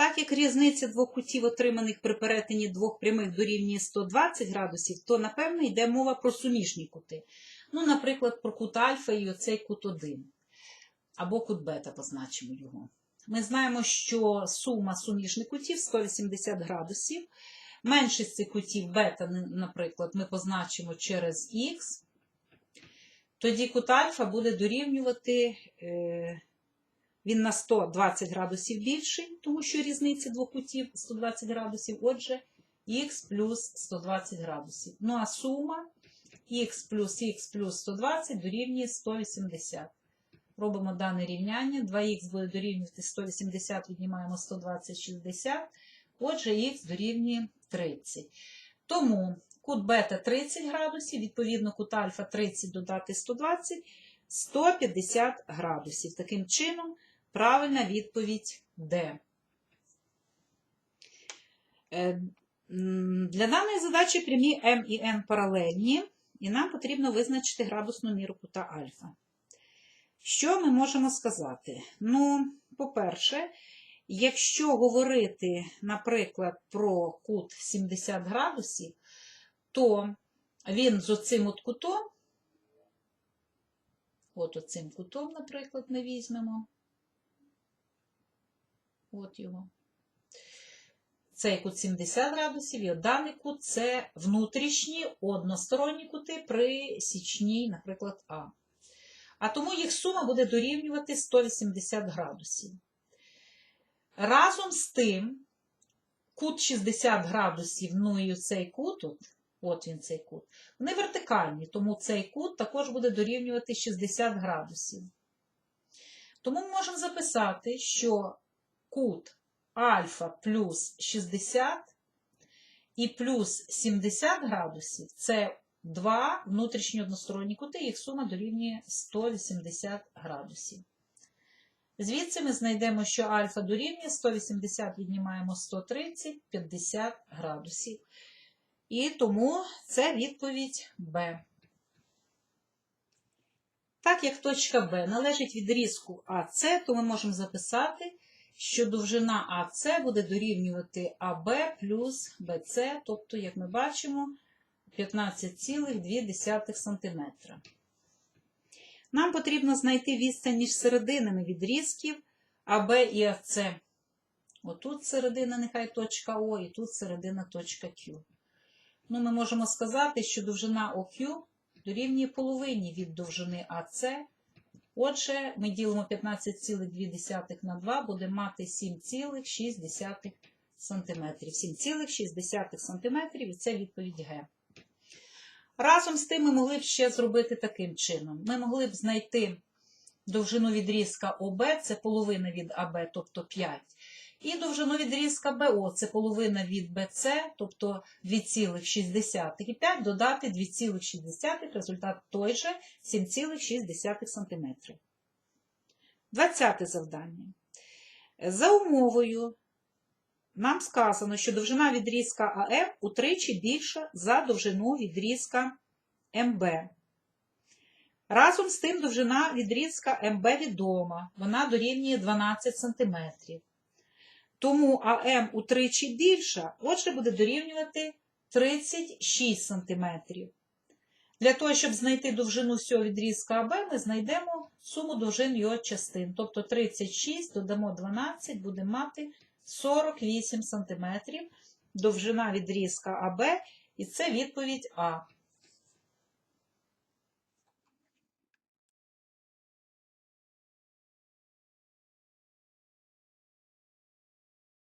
Так як різниця двох кутів, отриманих при перетині двох прямих дорівнює 120 градусів, то, напевно, йде мова про суміжні кути. Ну, наприклад, про кут альфа і оцей кут 1. Або кут бета позначимо його. Ми знаємо, що сума суміжних кутів 180 градусів. Меншість цих кутів бета, наприклад, ми позначимо через х. Тоді кут альфа буде дорівнювати, е, він на 120 градусів більший, тому що різниця двох кутів 120 градусів, отже, х плюс 120 градусів. Ну а сума х плюс х плюс 120 дорівнює 180. Робимо дане рівняння. 2х буде дорівнювати 180, віднімаємо 120, 60. Отже, х дорівнює 30. Тому кут бета 30 градусів, відповідно, кут альфа 30 додати 120, 150 градусів. Таким чином, правильна відповідь Д. Е, Для даної задачі прямі М і Н паралельні, і нам потрібно визначити градусну міру кута альфа. Що ми можемо сказати? Ну, по-перше, якщо говорити, наприклад, про кут 70 градусів, то він з оцим от кутом, от оцим кутом, наприклад, ми візьмемо. От його. Цей кут 70 градусів, і от даний кут це внутрішні односторонні кути при січній, наприклад, А. А тому їх сума буде дорівнювати 180 градусів. Разом з тим, кут 60 градусів, ну і цей кут, от, от він цей кут, вони вертикальні, тому цей кут також буде дорівнювати 60 градусів. Тому ми можемо записати, що кут альфа плюс 60 і плюс 70 градусів це два внутрішні односторонні кути, їх сума дорівнює 180 градусів. Звідси ми знайдемо, що альфа дорівнює 180 віднімаємо 130, 50 градусів. І тому це відповідь Б. Так як точка Б належить відрізку АС, то ми можемо записати, що довжина АС буде дорівнювати АБ плюс БЦ, тобто, як ми бачимо, 15,2 см. Нам потрібно знайти відстань між серединами відрізків АБ і АС. Отут середина, нехай точка О, і тут середина точка Q. Ну, ми можемо сказати, що довжина ОQ дорівнює половині від довжини АС. Отже, ми ділимо 15,2 на 2, будемо мати 7,6 см. 7,6 см, і це відповідь Г. Разом з тим ми могли б ще зробити таким чином. Ми могли б знайти довжину відрізка ОБ, це половина від АБ, тобто 5. І довжину відрізка БО, це половина від БЦ, тобто 2,6. І 5 додати 2,6, результат той же 7,6 см. 20 завдання. За умовою нам сказано, що довжина відрізка АМ утричі більша за довжину відрізка МБ. Разом з тим довжина відрізка МБ відома, вона дорівнює 12 см. Тому АМ утричі більша, отже, буде дорівнювати 36 см. Для того, щоб знайти довжину всього відрізка АБ, ми знайдемо суму довжин його частин. Тобто 36 додамо 12, будемо мати 48 см довжина відрізка АБ, і це відповідь А.